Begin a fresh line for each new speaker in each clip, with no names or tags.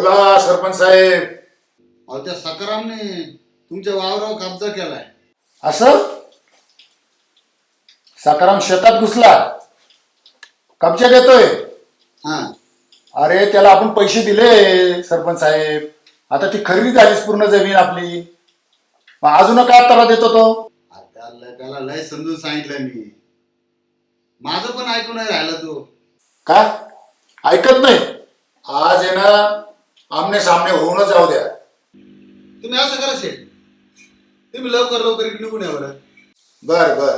बोला सरपंच साहेब.
अहो त्या सकारामने तुमच्या वावरावर कब्जा केलाय.
असं? सकाराम शेतात घुसला. कब्जा घेतोय.
हा.
अरे त्याला आपण पैसे दिले सरपंच साहेब. आता ती खरेदी झालीच पूर्ण जमीन आपली. मग अजून काय त्रास देतो तो?
आता त्याला लय समजून सांगितलं मी. माझं पण ऐकून नाही राहिला तू.
का? ऐकत नाही. आज आहे ना आमने सामने होऊनच जाऊ द्या.
तुम्ही असं करा शेठ. तुम्ही लवकर लवकर इकडे निघून या बरं.
बर बर.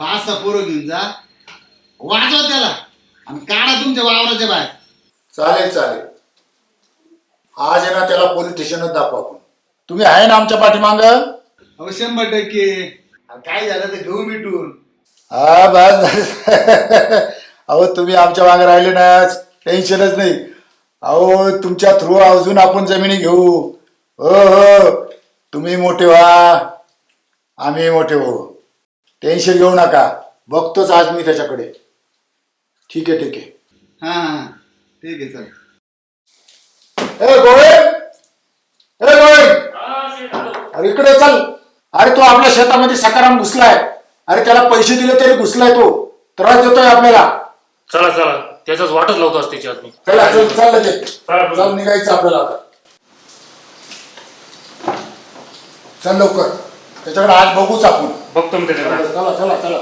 पाच सहा पोरं घेऊन जा. वाजवा त्याला. आणि काढा तुमच्या वावराच्या बाहेर.
चालेल चालेल. आज आहे ना त्याला पोलीस स्टेशनच दाखवू आपण. तुम्ही आहे ना आमच्या पाठीमाग?
अहो शंभर टक्के. काय झालं तर घेऊ मिटून.
हा बस बस. अहो तुम्ही आमच्या मागे राहिले ना टेन्शनच नाही. अहो तुमच्या थ्रू अजून आपण जमिनी घेऊ. हो हो. तुम्ही मोठे व्हा. आम्ही मोठे होऊ. टेन्शन घेऊ नका. बघतोच आज मी त्याच्याकडे. ठीक आहे ठीक आहे.
हा हा ठीक आहे चल.
ए गोळे ए गोळे अरे इकडे चल. अरे तो आपल्या शेतामध्ये सकाराम घुसलाय. अरे त्याला पैसे दिले तरी घुसलाय तो. त्रास देतोय आपल्याला.
चला चला. त्याचाच वाटच लावतो आज त्याची आज मी.
चला चल चल लगेच
चला.
चल निघायचं आपल्याला आता. चल लवकर. त्याच्याकडे आज बघूच आपण.
बघतो मी त्याच्याकडे.
चला चला चला.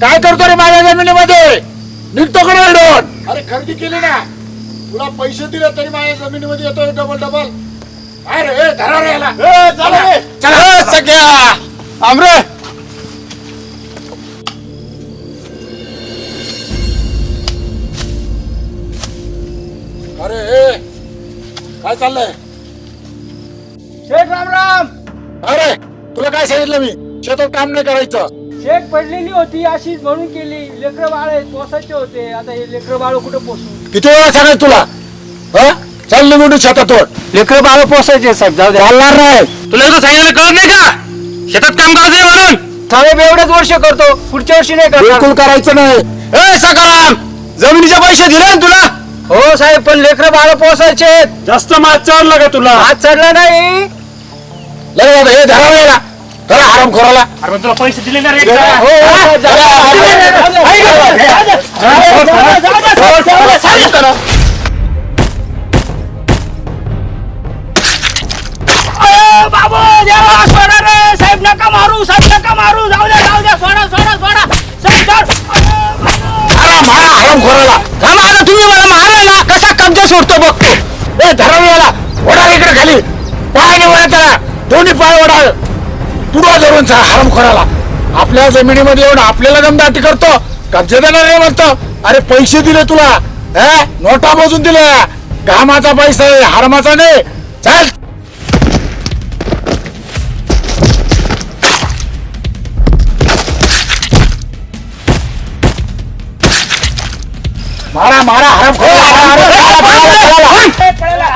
काय करतो रे माझ्या जमिनीमध्ये? निघतो कडे अरे खरेदी केली ना. तुला पैसे दिले तरी माझ्या जमिनीमध्ये येतोय डबल डबल काय रे? ए, धरा रे याला. चला. चला सगळ्या आमरे. अरे ए, काय चाललंय?
शेठ राम राम
अरे तुला काय सांगितलं मी? शेतात काम नाही करायचं.
शेठ पडलेली होती अशीच म्हणून केली. लेकरं बाळ पोसायचे होते. आता हे लेकरं बाळ कुठं पोसू?
किती वेळा सांगायचं तुला? हा? चाल निघून शेतातून.
लेकरं बाळ पोसायचे साहेब जाऊ द्या.
चालणार नाही.
तुला एकदा सांगितलं कळत नाही का? शेतात काम करायचंय म्हणून.
साहेब एवढंच वर्ष करतो. पुढच्या वर्षी नाही करणार.
बिलकुल करायचं नाही. ए सकाराम जमिनीचे पैसे दिले ना तुला?
हो साहेब पण लेकरं बाळ पोसायचे
जास्त मात चढला का तुला?
हात चढला नाही.
लगेच आता हे धरा याला. धरा आराम
अरे पण तुला पैसे दिले ना रे
हो,
एकदा?
हो.
बाबू देवा सोडा रे साहेब नका मारू साहेब नका मारू जाऊ द्या जाऊ द्या सोडा सोडा सोडा साहेब सोड
धरा मारा आराम खोराला थांबा आता तुम्ही मला मारला ना कसा कब्जा सोडतो बघतो ए धरा याला ओढा इकडे खाली पाय वडा त्याला दोन्ही पाय ओढा पुढं धरून चा खोराला आपल्या जमिनीमध्ये येऊन आपल्याला दमदाटी करतो कब्जा देणार नाही म्हणतो अरे पैसे दिले तुला हे नोटा मोजून दिल्या कामाचा पैसा आहे हरमाचा नाही चल मारा मारा हराम खोराला हराम खोराला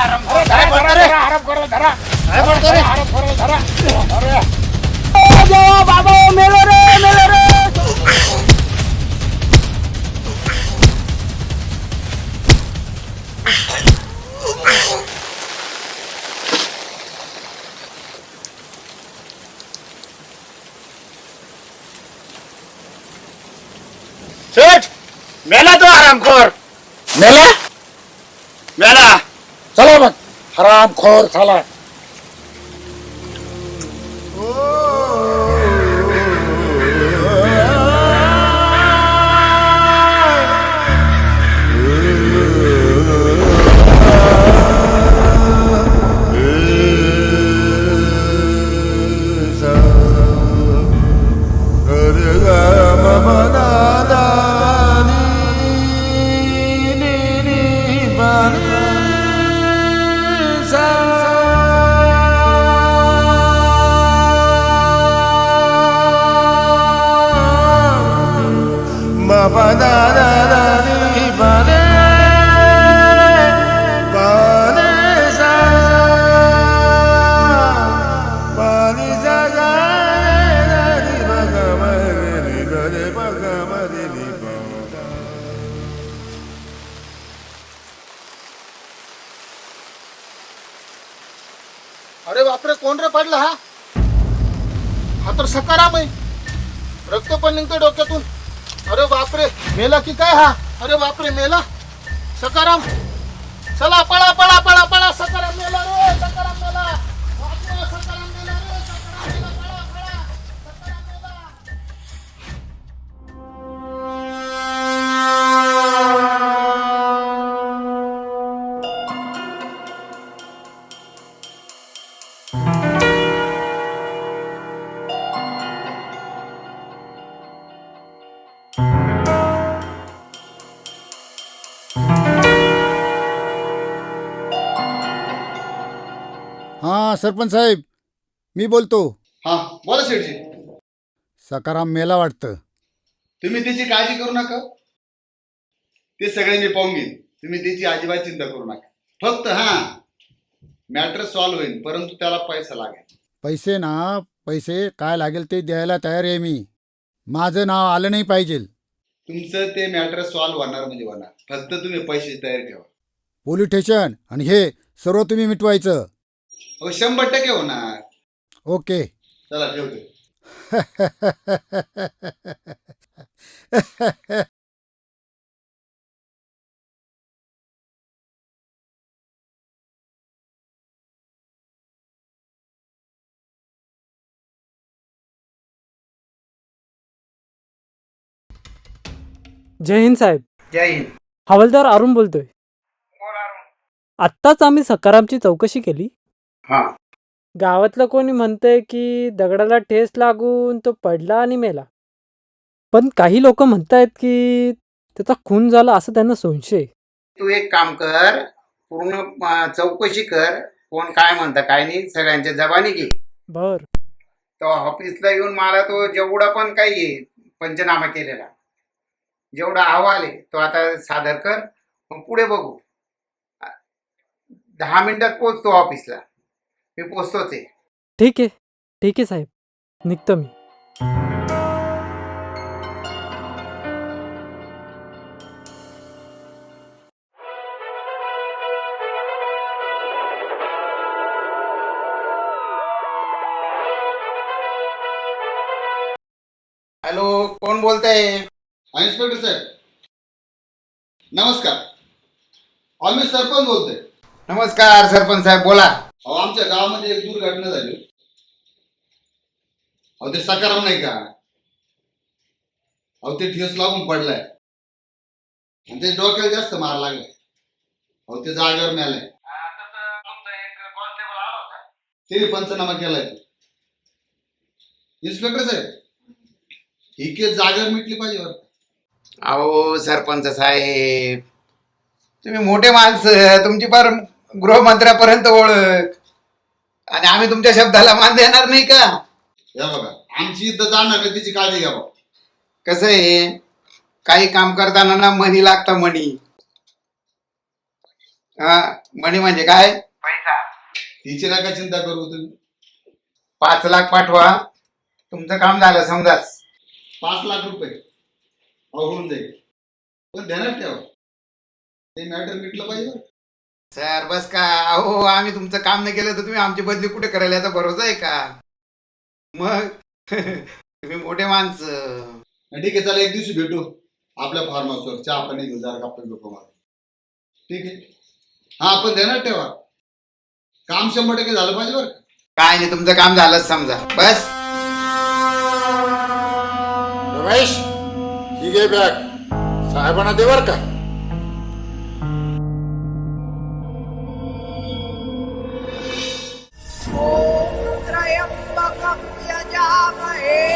हराम खोराला.
अरे देवा बाबा मेलो रे मेलो रे
शेठ मेला
हा तर सकाराम आहे रक्त पण निघतं डोक्यातून. अरे बापरे मेला की काय हा? अरे बापरे मेला. सकाराम. चला पळा पळा पळा पळा सकाराम मेला रे सकाराम मेला.
सरपंच साहेब मी बोलतो. हा बोला शेठजी. सकाराम मेला वाटतं. तुम्ही त्याची काळजी करू नका. ते सगळे मी पाहून घेईन. तुम्ही त्याची अजिबात चिंता करू नका. फक्त हा मॅटर सॉल्व्ह होईल परंतु त्याला पैसा लागेल.
पैसे ना पैसे काय लागेल ते द्यायला तयार आहे मी. माझं नाव आलं नाही पाहिजे.
तुमचं ते मॅटर सॉल्व्ह होणार म्हणजे होणार. फक्त तुम्ही पैसे तयार ठेवा.
पोलीस स्टेशन आणि हे सर्व तुम्ही मिटवायचं.
हो शंभर टक्के होणार.
ओके.
चला ठेवतो.
जय हिंद साहेब.
जय हिंद.
हवालदार अरुण बोलतोय. आत्ताच आम्ही सकारामची चौकशी केली.
हा.
गावातलं कोणी म्हणतंय की दगडाला ठेस लागून तो पडला आणि मेला. पण काही लोक म्हणतायत की त्याचा खून झाला असं त्यांना संशय. आहे.
तू एक काम कर पूर्ण अं, चौकशी कर कोण काय म्हणतं काय नाही सगळ्यांच्या जबानी घे.
बर.
तो ऑफिसला येऊन मला तो जेवढा पण काही आहे पंचनामा केलेला जेवढा अहवाल आहे तो आता सादर कर मग पुढे बघू. दहा मिनिटात पोचतो ऑफिसला. मी पोचतोच आहे.
ठीक आहे. ठीक आहे साहेब. निघतो मी.
हॅलो कोण बोलतंय?
हा इन्स्पेक्टर साहेब. नमस्कार. मी सरपंच बोलतोय.
नमस्कार सरपंच साहेब बोला.
अहो आमच्या गावामध्ये एक दुर्घटना झाली. अहो ते सकाराम नाही का? अहो ते ठेस लागून पडलाय. आणि ते डोक्याला जास्त मार लागलाय. अहो ते जागेवर मिळालाय तिने पंचनामा केलाय. इन्स्पेक्टर साहेब ही केस जागेवर मिटली पाहिजे बरं
अहो सरपंच साहेब तुम्ही मोठे माणसं तुमची फार गृहमंत्र्यापर्यंत ओळख. आणि आम्ही तुमच्या शब्दाला मान देणार नाही का?
हे बघा आमची इथं जाणार का तिची काळजी घ्यावं
कसं आहे? काही काम करताना ना मनी लागतं मनी. हा मनी म्हणजे काय? पैसा.
तिची नका चिंता करू तुम्ही.
पाच लाख पाठवा. तुमचं काम झालं समजाच.
पाच लाख रुपये. अहो, होऊन जाईल. पण ध्यानात ठेवा ते मॅटर मिटलं पाहिजे बरं.
सर बस का? अहो आम्ही तुमचं काम नाही केलं तर तुम्ही आमची बदली कुठे करायला याचा भरोसा आहे का? मग? तुम्ही मोठे माणसं.
ठीक आहे चला एक दिवशी भेटू. आपल्या फार्म हाऊसवर चहा पाणी घेऊ जरा गप्पा मारू. ठीक आहे? हा आपण ध्यानात ठेवा. काम शंभर टक्के झालं पाहिजे बरं का?
काय नाही तुमचं काम झालंच समजा. बस.
रमेश ही घे बॅग. साहेबांना दे बर का?
estava ele.